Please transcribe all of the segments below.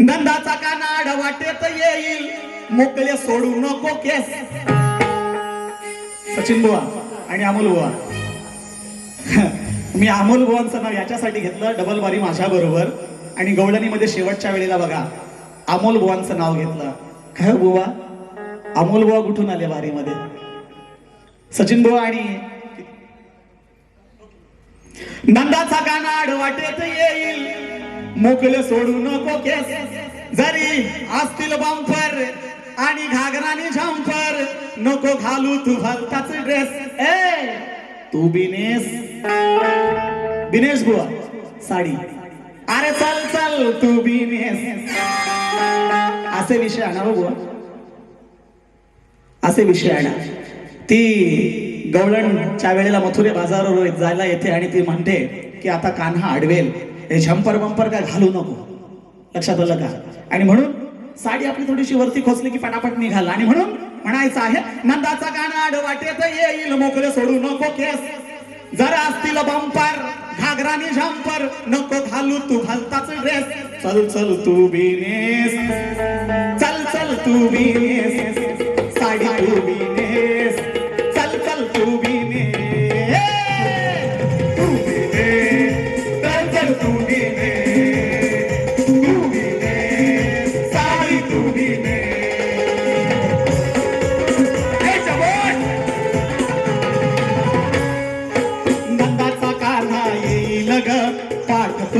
नंदाचा कानाड वाटेत येईल. मोकळे सोडू नको केस. सचिन बुवा आणि अमोल बुवा. मी अमोल बुवांचं नाव याच्यासाठी घेतलं डबल बारी माझ्या बरोबर. आणि गवळणीमध्ये शेवटच्या वेळेला बघा अमोल बुवांचं नाव घेतलं. काय हो बुवा? अमोल बुवा कुठून आले वारीमध्ये? सचिन बुवा आणि नंदाचा कानाड वाटेत येईल. मोकळे सोडू नको केस. जरी असतील बंपर आणि घागराने झंपर नको घालू तू भलताच ड्रेस ए तू बिनेस. बिनेश बुवा साडी. अरे चल चल तू बिनेस. असे विषय आणा हो बुवा. असे विषय आणा. ती गवळणच्या वेळेला मथुरे बाजारावर जायला येते आणि ती म्हणते की आता कान्हा अडवेल हे झंपर बंपर काय घालू नको. लक्षात आलं का? आणि म्हणून साडी आपली थोडीशी वरती खोचली की पटापट निघाला. आणि म्हणून म्हणायचं आहे नंदाचा गाणं आड वाटेत येईल मोकळे सोडू नको केस. जरा असतील बंपर घागराने झंपर नको घालू तू घालताच ड्रेस. चल चल तू बिनेस चल चल तू बिनेस साडी तू बिनेस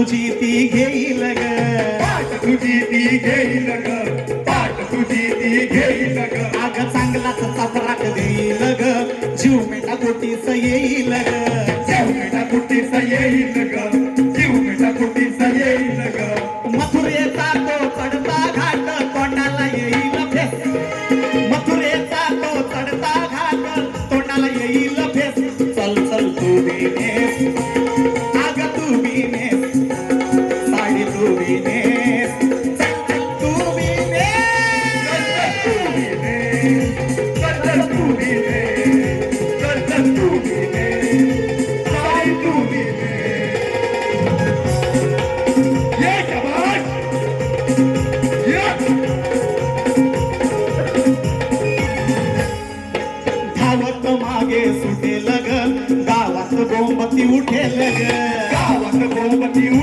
तुझी ती घेईल ग पाठ तुझी ती घेईल ग पाठ तुझी ती घेईल ग अग चांगलाच चपराक देईल ग जीव मेटा गोटीच येईल ग जीव मिठा कुटीचा येईल ग जीव मिठा कुटीचा येईल ग मथुरेचा तो चढता घाट तोंडाला येईल फेस. मथुरेचा तो चढता घाट तोंडाला येईल फेस. चल चल तू the whole, but you.